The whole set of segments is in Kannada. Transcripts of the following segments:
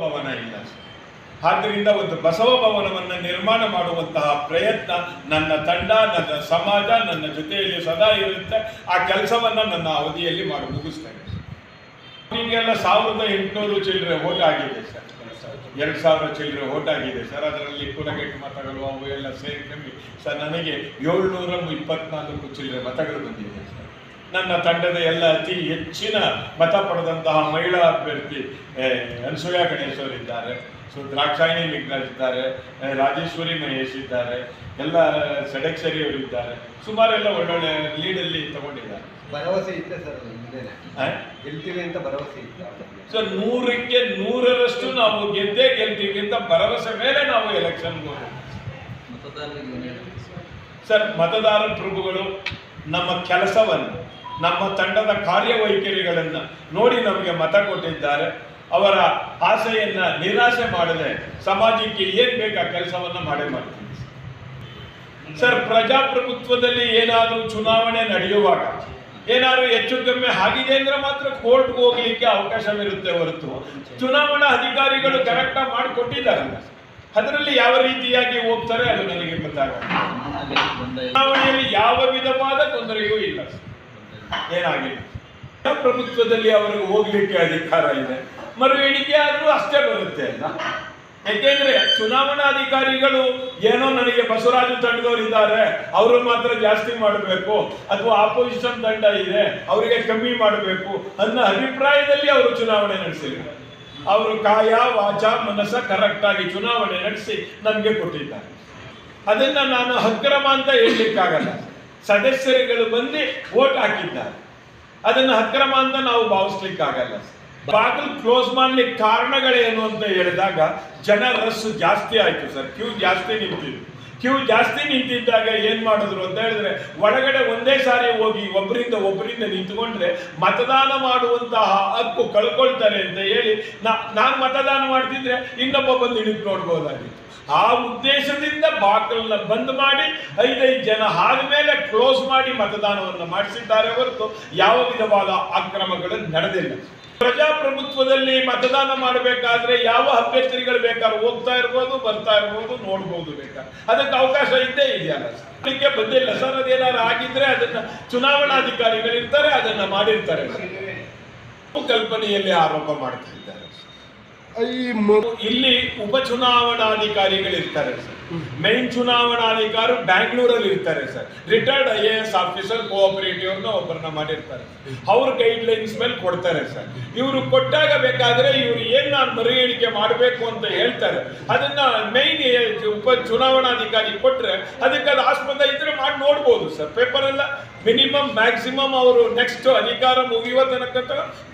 ಭವನ ಇಲ್ಲ ಆದ್ದರಿಂದ ಒಂದು ಬಸವ ಭವನವನ್ನು ನಿರ್ಮಾಣ ಮಾಡುವಂತಹ ಪ್ರಯತ್ನ ನನ್ನ ತಂಡ, ನನ್ನ ಸಮಾಜ, ನನ್ನ ಜೊತೆಯಲ್ಲಿ ಸದಾ ಇರುತ್ತೆ. ಆ ಕೆಲಸವನ್ನು ನನ್ನ ಅವಧಿಯಲ್ಲಿ ಮಾಡಿ ಮುಗಿಸ್ತೇನೆ. ಈಗೆಲ್ಲ ಸಾವಿರದ ಎಂಟುನೂರು ಚಿಲ್ಲರೆ ಓಟ್ ಆಗಿದೆ ಸರ್. ಎರಡು ಸಾವಿರ ಚಿಲ್ಲರೆ ಓಟ್ ಆಗಿದೆ ಸರ್. ಅದರಲ್ಲಿ ಕುಲಗೆಟ್ಟು ಮತಗಳು ಅವು ಎಲ್ಲ ಸೇರಿ ಕಮ್ಮಿ. ಸರ್, ನನಗೆ ಏಳ್ನೂರ ಇಪ್ಪತ್ನಾಲ್ಕು ಚಿಲ್ಲರೆ ಮತಗಳು ಬಂದಿದೆ ಸರ್. ನನ್ನ ತಂಡದ ಎಲ್ಲ ಅತಿ ಹೆಚ್ಚಿನ ಮತ ಪಡೆದಂತಹ ಮಹಿಳಾ ಅಭ್ಯರ್ಥಿ ಅನ್ಸೂಯಾ ಅನಸೂಯ ಗಣೇಶ್ ಅವರಿದ್ದಾರೆ. ಸೊ ದ್ರಾಕ್ಷಾಯಿಣಿ ಲಿಂಗರಾಜ್ ಇದ್ದಾರೆ ರಾಜೇಶ್ವರಿ ಮಹೇಶ್ ಇದ್ದಾರೆ ಎಲ್ಲ ಸಡಕ್ಷರಿ ಅವರು ಇದ್ದಾರೆ ಸುಮಾರೆಲ್ಲ ಒಳ್ಳೊಳ್ಳೆ ಲೀಡಲ್ಲಿ ತಗೊಂಡಿದ್ದಾರೆ. ಭರವಸೆ ಇತ್ತೆ ಸರ್? ಗೆಲ್ತೀವಿ ಅಂತ ಭರವಸೆ ಇತ್ತು ಸರ್ ನೂರಕ್ಕೆ ನೂರರಷ್ಟು ನಾವು ಗೆದ್ದೇ ಗೆಲ್ತೀವಿ ಅಂತ ಭರವಸೆ ಮೇಲೆ ನಾವು ಎಲೆಕ್ಷನ್ಗೆ ಹೋಗ್ತೀವಿ ಸರ್ ಮತದಾರ ಪ್ರಭುಗಳು ನಮ್ಮ ಕೆಲಸವನ್ನು ನಮ್ಮ ತಂಡದ ಕಾರ್ಯವೈಖರಿಗಳನ್ನು ನೋಡಿ ನಮಗೆ ಮತ ಕೊಟ್ಟಿದ್ದಾರೆ. ಅವರ ಆಸೆಯನ್ನ ನಿರಾಶೆ ಮಾಡದೆ ಸಮಾಜಕ್ಕೆ ಏನ್ ಬೇಕಾ ಕೆಲಸವನ್ನ ಮಾಡೇ ಮಾಡ್ತೀನಿ. ಸರ್, ಪ್ರಜಾಪ್ರಭುತ್ವದಲ್ಲಿ ಏನಾದರೂ ಚುನಾವಣೆ ನಡೆಯುವಾಗ ಏನಾದ್ರು ಹೆಚ್ಚು ಕಮ್ಮಿ ಆಗಿದೆ ಅಂದ್ರೆ ಮಾತ್ರ ಕೋರ್ಟ್ ಹೋಗ್ಲಿಕ್ಕೆ ಅವಕಾಶವಿರುತ್ತೆ ಹೊರತು. ಚುನಾವಣಾ ಅಧಿಕಾರಿಗಳು ಕರೆಕ್ಟಾಗಿ ಮಾಡಿಕೊಟ್ಟಿದ್ದಾರಲ್ಲ ಅದರಲ್ಲಿ ಯಾವ ರೀತಿಯಾಗಿ ಹೋಗ್ತಾರೆ ಅದು ನನಗೆ ಗೊತ್ತಾಗಲ್ಲ. ಚುನಾವಣೆಯಲ್ಲಿ ಯಾವ ವಿಧವಾದ ತೊಂದರೆಯೂ ಇಲ್ಲ. ಏನಾಗಿಲ್ಲ ಪ್ರಭುತ್ವದಲ್ಲಿ ಅವರಿಗೆ ಹೋಗ್ಲಿಕ್ಕೆ ಅಧಿಕಾರ ಇದೆ. ಮರು ಎಣಿಕೆ ಆದರೂ ಅಷ್ಟೇ ಬರುತ್ತೆ ಅಲ್ಲ? ಯಾಕೆಂದ್ರೆ ಚುನಾವಣಾಧಿಕಾರಿಗಳು ಏನೋ ನನಗೆ ಬಸವರಾಜು ತಂಡದವರು ಇದ್ದಾರೆ, ಅವರು ಮಾತ್ರ ಜಾಸ್ತಿ ಮಾಡಬೇಕು, ಅಥವಾ ಆಪೋಸಿಷನ್ ತಂಡ ಇದೆ, ಅವರಿಗೆ ಕಮ್ಮಿ ಮಾಡಬೇಕು ಅನ್ನೋ ಅಭಿಪ್ರಾಯದಲ್ಲಿ ಅವರು ಚುನಾವಣೆ ನಡೆಸಿದ್ರು. ಅವರು ಕಾಯ, ವಾಚ, ಮನಸ್ಸ ಕರೆಕ್ಟ್ ಆಗಿ ಚುನಾವಣೆ ನಡೆಸಿ ನಮಗೆ ಕೊಟ್ಟಿದ್ದಾರೆ. ಅದನ್ನ ನಾನು ಅಕ್ರಮ ಅಂತ ಹೇಳಲಿಕ್ಕಾಗಲ್ಲ. ಸದಸ್ಯರುಗಳು ಬಂದು ವೋಟ್ ಹಾಕಿದ್ದಾರೆ. ಅದನ್ನ ಅಕ್ರಮ ಅಂತ ನಾವು ಭಾವಿಸ್ಲಿಕ್ಕಾಗಲ್ಲ. ಬಾಗಿಲು ಕ್ಲೋಸ್ ಮಾಡಲಿಕ್ಕೆ ಕಾರಣಗಳೇನು ಅಂತ ಹೇಳಿದಾಗ ಜನ ರಸ್ ಜಾಸ್ತಿ ಆಯ್ತು ಸರ್. ಕ್ಯೂ ಜಾಸ್ತಿ ನಿಂತಿದ್ದು ಕ್ಯೂ ಜಾಸ್ತಿ ನಿಂತಿದ್ದಾಗ ಏನು ಮಾಡಿದ್ರು ಅಂತ ಹೇಳಿದ್ರೆ ಒಳಗಡೆ ಒಂದೇ ಸಾರಿ ಹೋಗಿ ಒಬ್ಬರಿಂದ ಒಬ್ಬರಿಂದ ನಿಂತುಕೊಂಡ್ರೆ ಮತದಾನ ಮಾಡುವಂತಹ ಹಕ್ಕು ಕಳ್ಕೊಳ್ತಾರೆ ಅಂತ ಹೇಳಿ ನಾನು ಮತದಾನ ಮಾಡ್ತಿದ್ರೆ ಇನ್ನೊಬ್ಬ ಬಂದು ಹಿಡಿದು ನೋಡ್ಬೋದಾಗಿತ್ತು. ಆ ಉದ್ದೇಶದಿಂದ ಬಾಕಲನ್ನ ಬಂದ್ ಮಾಡಿ ಐದೈದು ಜನ ಆದ್ಮೇಲೆ ಕ್ಲೋಸ್ ಮಾಡಿ ಮತದಾನವನ್ನು ಮಾಡಿಸಿದ್ದಾರೆ ಹೊರತು ಯಾವ ವಿಧವಾದ ಅಕ್ರಮಗಳು ನಡೆದಿಲ್ಲ. ಪ್ರಜಾಪ್ರಭುತ್ವದಲ್ಲಿ ಮತದಾನ ಮಾಡಬೇಕಾದ್ರೆ ಯಾವ ಅಭ್ಯರ್ಥಿಗಳು ಬೇಕಾದ್ರೂ ಹೋಗ್ತಾ ಇರ್ಬೋದು ಬರ್ತಾ ಇರ್ಬೋದು ನೋಡ್ಬೋದು ಬೇಕಾ? ಅದಕ್ಕೆ ಅವಕಾಶ ಇದ್ದೇ ಇದೆಯಲ್ಲ ಅದಕ್ಕೆ ಬಂದಿಲ್ಲ ಸರ್. ಅದೇನಾದ್ರು ಆಗಿದ್ರೆ ಅದನ್ನ ಚುನಾವಣಾಧಿಕಾರಿಗಳಿರ್ತಾರೆ ಅದನ್ನ ಮಾಡಿರ್ತಾರೆ ಕಲ್ಪನೆಯಲ್ಲಿ ಆರೋಪ ಮಾಡ್ತಾ ಇದ್ದಾರೆ ಇಲ್ಲಿ ಉಪಚುನಾವಣಾಧಿಕಾರಿಗಳಿರ್ತಾರೆ ಸರ್. ಮೈನ್ ಚುನಾವಣಾಧಿಕಾರಿ ಬ್ಯಾಂಗ್ಳೂರಲ್ಲಿ ಇರ್ತಾರೆ sir. Retired I A S officer cooperative ಒಬ್ಬರನ್ನ ಮಾಡಿರ್ತಾರೆ. ಅವ್ರ ಗೈಡ್ ಲೈನ್ಸ್ ಮೇಲೆ ಕೊಡ್ತಾರೆ ಸರ್. ಇವರು ಕೊಟ್ಟಾಗ ಬೇಕಾದ್ರೆ ಇವರು ಏನ್ ನಾನು ಮರು ಎಣಿಕೆ ಮಾಡಬೇಕು ಅಂತ ಹೇಳ್ತಾರೆ. ಅದನ್ನ ಮೇನ್ ಉಪ ಚುನಾವಣಾಧಿಕಾರಿ ಕೊಟ್ರೆ ಅದಕ್ಕೆ ಅದು ಆಸ್ಪದ ಇದ್ರೆ ಮಾಡಿ ನೋಡ್ಬೋದು ಸರ್. ಪೇಪರ್ ಎಲ್ಲ ಮಿನಿಮಮ್ ಮ್ಯಾಕ್ಸಿಮಮ್ ಅವರು ನೆಕ್ಸ್ಟ್ ಅಧಿಕಾರ ಮುಗಿಯುವ ತನಕ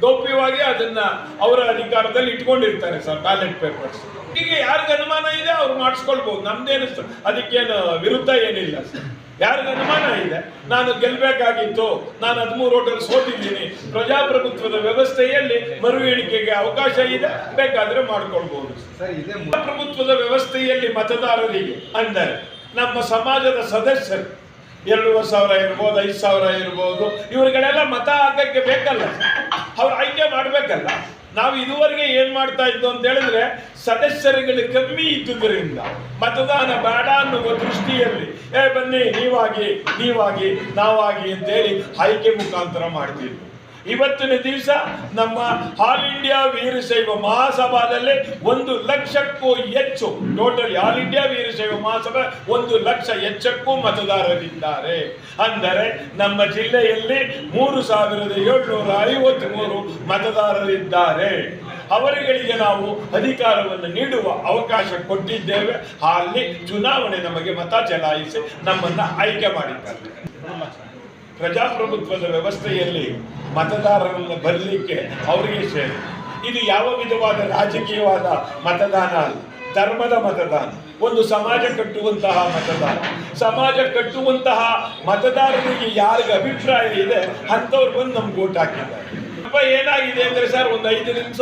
ಗೌಪ್ಯವಾಗಿ ಅದನ್ನ ಅವರ ಅಧಿಕಾರದಲ್ಲಿ ಇಟ್ಕೊಂಡಿರ್ತಾರೆ ಸರ್ ಬ್ಯಾಲೆಟ್ ಪೇಪರ್ಸ್ ಹೀಗೆ ಯಾರಿಗೆ ಅನುಮಾನ ಇದೆ ಅವ್ರು ಮಾಡಿಸ್ಕೊಳ್ಬಹುದು ನಮ್ದೇನು ಅದಕ್ಕೇನು ವಿರುದ್ಧ ಏನಿಲ್ಲ ಸರ್ ಯಾರಿಗೆ ಅನುಮಾನ ಇದೆ? ನಾನು ಗೆಲ್ಲಬೇಕಾಗಿತ್ತು ನಾನು ಹದಿಮೂರು ಹೋಟೆಲ್ ಸೋತಿದ್ದೀನಿ ಪ್ರಜಾಪ್ರಭುತ್ವದ ವ್ಯವಸ್ಥೆಯಲ್ಲಿ ಮರು ಎಣಿಕೆಗೆ ಅವಕಾಶ ಇದೆ. ಬೇಕಾದ್ರೆ ಮಾಡ್ಕೊಳ್ಬಹುದು ಪ್ರಜಾಪ್ರಭುತ್ವದ ವ್ಯವಸ್ಥೆಯಲ್ಲಿ ಮತದಾರರಿಗೆ ಅಂದರೆ ನಮ್ಮ ಸಮಾಜದ ಸದಸ್ಯರು ಎರಡೂವರೆ ಸಾವಿರ ಇರ್ಬೋದು, ಐದು ಸಾವಿರ ಇರ್ಬೋದು. ಇವರುಗಳೆಲ್ಲ ಮತ ಹಾಕಕ್ಕೆ ಬೇಕಲ್ಲ. ಅವ್ರು ಆಯ್ಕೆ ಮಾಡಬೇಕಲ್ಲ. ನಾವು ಇದುವರೆಗೆ ಏನ್ ಮಾಡ್ತಾ ಇದ್ದು ಅಂತ ಹೇಳಿದ್ರೆ, ಸದಸ್ಯರುಗಳು ಕಮ್ಮಿ ಇದ್ದುದರಿಂದ, ಮತದಾನ ಬೇಡ ಅನ್ನುವ ದೃಷ್ಟಿಯಲ್ಲಿ, ಏ ಬನ್ನಿ ನೀವಾಗಿ ನೀವಾಗಿ ನಾವಾಗಿ ಅಂತೇಳಿ ಆಯ್ಕೆ ಮುಖಾಂತರ ಮಾಡ್ತಿದ್ವು ಇವತ್ತಿನ ದಿವಸ ನಮ್ಮ ಆಲ್ ಇಂಡಿಯಾ ವೀರಶೈವ ಮಹಾಸಭಾದಲ್ಲಿ ಒಂದು ಲಕ್ಷಕ್ಕೂ ಹೆಚ್ಚು total all India Veerashaiva Mahasabha ಒಂದು ಲಕ್ಷ ಹೆಚ್ಚಕ್ಕೂ ಮತದಾರರಿದ್ದಾರೆ. ಅಂದರೆ ನಮ್ಮ ಜಿಲ್ಲೆಯಲ್ಲಿ ಮೂರು ಸಾವಿರದ ಏಳ್ನೂರ ಐವತ್ಮೂರು ಮತದಾರರಿದ್ದಾರೆ. ಅವರುಗಳಿಗೆ ನಾವು ಅಧಿಕಾರವನ್ನು ನೀಡುವ ಅವಕಾಶ ಕೊಟ್ಟಿದ್ದೇವೆ. ಅಲ್ಲಿ ಚುನಾವಣೆ ನಮಗೆ ಮತ ಚಲಾಯಿಸಿ ನಮ್ಮನ್ನ ಆಯ್ಕೆ ಮಾಡಿದ್ದಾರೆ. ಪ್ರಜಾಪ್ರಭುತ್ವದ ವ್ಯವಸ್ಥೆಯಲ್ಲಿ ಮತದಾರರನ್ನು ಬರಲಿಕ್ಕೆ ಅವರಿಗೆ ಸೇರಿ. ಇದು ಯಾವ ವಿಧವಾದ ರಾಜಕೀಯವಾದ ಮತದಾನ ಅಲ್ಲ. ಧರ್ಮದ ಮತದಾನ. ಒಂದು ಸಮಾಜ ಕಟ್ಟುವಂತಹ ಮತದಾನ. ಸಮಾಜ ಕಟ್ಟುವಂತಹ ಮತದಾರರಿಗೆ ಯಾರಿಗೆ ಅಭಿಪ್ರಾಯ ಇದೆ, ಅಂಥವ್ರು ಬಂದು ನಮ್ಗೆ ಓಟ್ ಹಾಕಿದ್ದಾರೆ. ಸ್ವಲ್ಪ ಏನಾಗಿದೆ ಅಂದ್ರೆ ಸರ್, ಒಂದು ಐದು ನಿಮಿಷ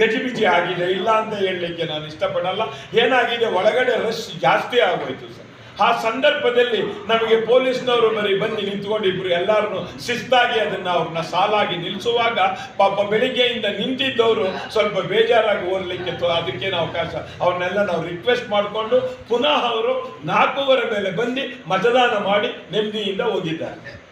ಗಜಿಬಿಜಿ ಆಗಿದೆ. ಇಲ್ಲ ಅಂತ ಹೇಳಲಿಕ್ಕೆ ನಾನು ಇಷ್ಟಪಡಲ್ಲ. ಏನಾಗಿದೆ? ಒಳಗಡೆ ರಶ್ ಜಾಸ್ತಿ ಆಗೋಯ್ತು ಸರ್. ಆ ಸಂದರ್ಭದಲ್ಲಿ ನಮಗೆ ಪೊಲೀಸ್ನವರು ಬರೀ ಬಂದು ನಿಂತ್ಕೊಂಡಿಬ್ರು ಎಲ್ಲರನ್ನು ಶಿಸ್ತಾಗಿ ಅದನ್ನ ಅವ್ರನ್ನ ಸಾಲಾಗಿ ನಿಲ್ಲಿಸುವಾಗ ಪಾಪ ಬೆಳಿಗ್ಗೆಯಿಂದ ನಿಂತಿದ್ದವರು ಸ್ವಲ್ಪ ಬೇಜಾರಾಗಿ ಓದಲಿಕ್ಕೆ ಅದಕ್ಕೇನು ಅವಕಾಶ. ಅವ್ರನ್ನೆಲ್ಲ ನಾವು ರಿಕ್ವೆಸ್ಟ್ ಮಾಡಿಕೊಂಡು ಪುನಃ ಅವರು ನಾಲ್ಕೂವರೆ ಮೇಲೆ ಬಂದು ಮತದಾನ ಮಾಡಿ ನೆಮ್ಮದಿಯಿಂದ ಹೋಗಿದ್ದಾರೆ.